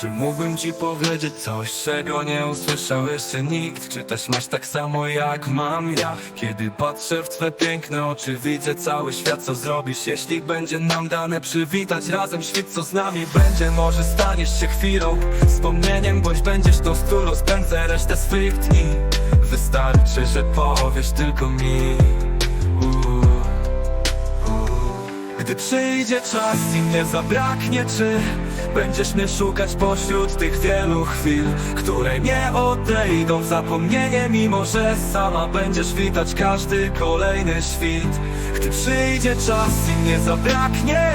Czy mógłbym ci powiedzieć coś, czego nie usłyszał jeszcze nikt? Czy też masz tak samo jak mam ja? Kiedy patrzę w twe piękne oczy, widzę cały świat, co zrobisz Jeśli będzie nam dane przywitać razem świt, co z nami będzie Może staniesz się chwilą, wspomnieniem, bądź będziesz z którą spędzę resztę swych dni Wystarczy, że powiesz tylko mi Gdy przyjdzie czas i mnie zabraknie, czy będziesz mnie szukać pośród tych wielu chwil, które nie odejdą w zapomnienie, mimo że sama będziesz witać każdy kolejny świt. Gdy przyjdzie czas i mnie zabraknie,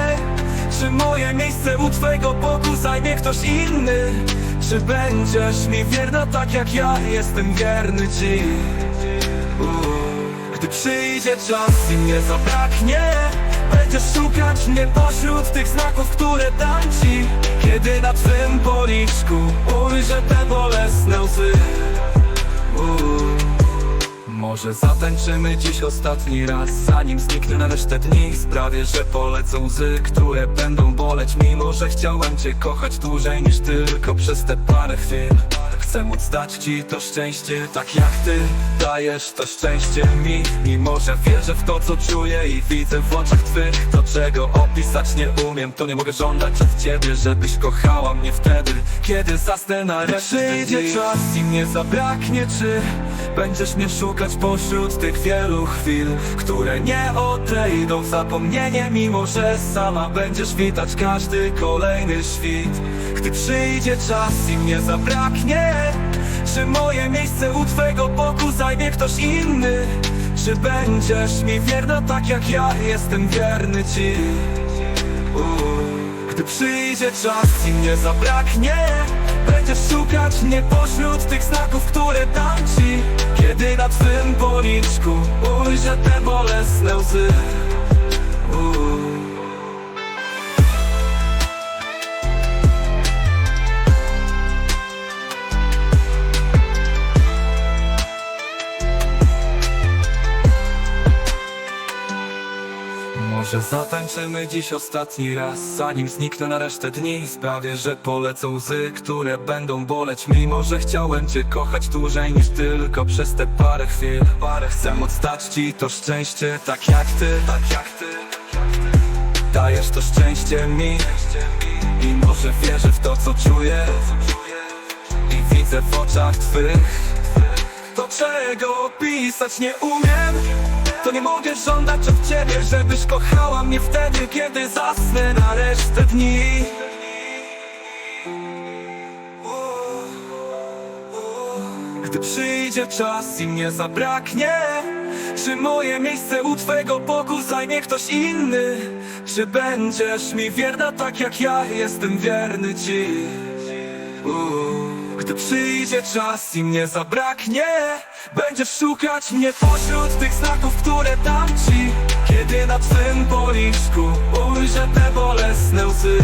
czy moje miejsce u twojego boku zajmie ktoś inny? Czy będziesz mi wierna tak jak ja jestem wierny ci? Gdy przyjdzie czas i mnie zabraknie Będziesz szukać mnie pośród tych znaków, które dam ci Kiedy na twym policzku ujrzę te bolesne łzy. Może zatańczymy dziś ostatni raz Zanim zniknę na resztę dni. Sprawię, że polecą łzy, które będą boleć Mimo, że chciałem cię kochać dłużej niż tylko przez te parę chwil. Chcę móc dać ci to szczęście, tak jak ty Dajesz to szczęście mi. Mimo, że wierzę w to, co czuję I widzę w oczach twych To, czego opisać nie umiem To nie mogę żądać od ciebie Żebyś kochała mnie wtedy Kiedy zasnę na resztę Przyjdzie czas i mnie zabraknie Czy będziesz mnie szukać pośród tych wielu chwil Które nie odejdą w zapomnienie Mimo, że sama będziesz witać każdy kolejny świt Gdy przyjdzie czas i mnie zabraknie Czy moje miejsce u twego boku zajmie ktoś inny? Czy będziesz mi wierna tak jak ja jestem wierny ci? Gdy przyjdzie czas i mnie zabraknie Będziesz szukać mnie pośród tych znaków, które dam ci Kiedy na twym policzku ujrzę te bolesne łzy. Może zatańczymy dziś ostatni raz Zanim zniknę na resztę dni. Sprawię, że polecą łzy, które będą boleć. Mimo, że chciałem cię kochać dłużej niż tylko przez te parę chwil. Parę chcę dać ci to szczęście Tak jak ty, tak jak ty. Dajesz to szczęście mi. Mimo, że wierzę w to, co czuję. I widzę w oczach twych to czego opisać nie umiem To nie mogę żądać od ciebie Żebyś kochała mnie wtedy Kiedy zasnę na resztę dni Gdy przyjdzie czas i mnie zabraknie Czy moje miejsce u twego boku zajmie ktoś inny? Czy będziesz mi wierna tak jak ja jestem wierny ci? Uuu. Gdy przyjdzie czas i mnie zabraknie Będziesz szukać mnie pośród tych znaków, które dam ci Kiedy na twym policzku ujrzę te bolesne łzy.